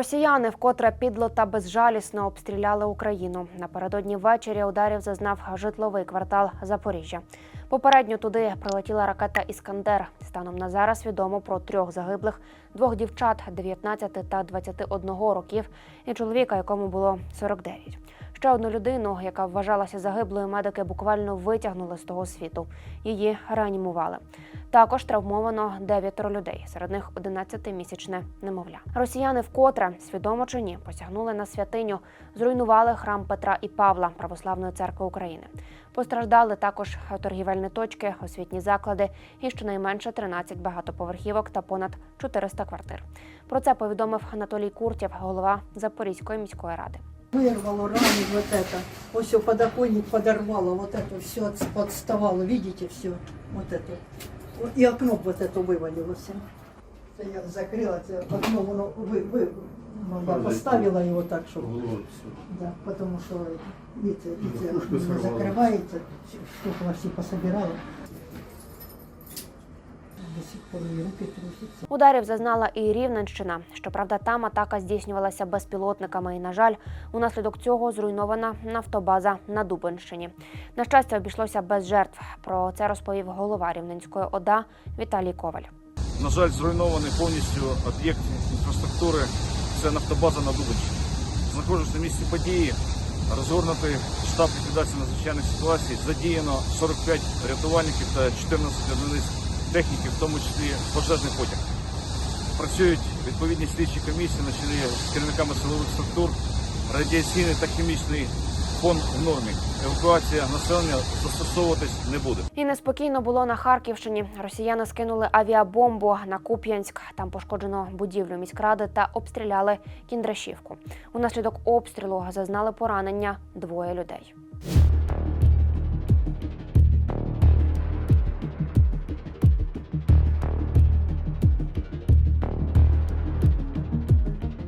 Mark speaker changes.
Speaker 1: Росіяни вкотре підло та безжалісно обстріляли Україну. Напередодні ввечері ударів зазнав житловий квартал Запоріжжя. Попередньо туди прилетіла ракета Іскандер. Станом на зараз відомо про трьох загиблих, двох дівчат 19 та 21 років, і чоловіка, якому було 49. Ще одну людину, яка вважалася загиблою, медики буквально витягнули з того світу. Її реанімували. Також травмовано дев'ятеро людей, серед них 11-місячне немовля. Росіяни вкотре, свідомо чи ні, посягнули на святиню, зруйнували храм Петра і Павла Православної церкви України. Постраждали також торгівельні точки, освітні заклади і щонайменше 13 багатоповерхівок та понад 400 квартир. Про це повідомив Анатолій Куртєв, голова Запорізької міської ради.
Speaker 2: Вырвало рамы вот это. Вот все, подоконник подорвало, вот это все подставало, видите, все, вот это. Вот И окно вот это вывалилось. Это я закрыла, это окно воно вы, вы, ну, поставила его так, чтобы, да, потому что, видите, видите,
Speaker 3: Пушка
Speaker 2: не
Speaker 3: сорвала.
Speaker 2: закрывается, стекла все пособирала. До сих пор и руки трусятся.
Speaker 1: Ударів зазнала і Рівненщина. Щоправда, там атака здійснювалася безпілотниками. І, на жаль, унаслідок цього зруйнована нафтобаза на Дубенщині. На щастя, обійшлося без жертв. Про це розповів голова Рівненської ОДА Віталій Коваль.
Speaker 3: На жаль, зруйнований повністю об'єкт інфраструктури. Це нафтобаза на Дубенщині. Знаходжусь на місці події. Розгорнутий штаб ліквідації надзвичайних ситуацій. Задіяно 45 рятувальників та 14 одиниць техніки, в тому числі пожежний потяг. Працюють відповідні слідчі комісії на чолі з керівниками силових структур. Радіаційний та хімічний фон в нормі. Евакуація населення застосовуватись не буде.
Speaker 1: І неспокійно було на Харківщині. Росіяни скинули авіабомбу на Куп'янськ. Там пошкоджено будівлю міськради та обстріляли Кіндрашівку. Унаслідок обстрілу зазнали поранення двоє людей.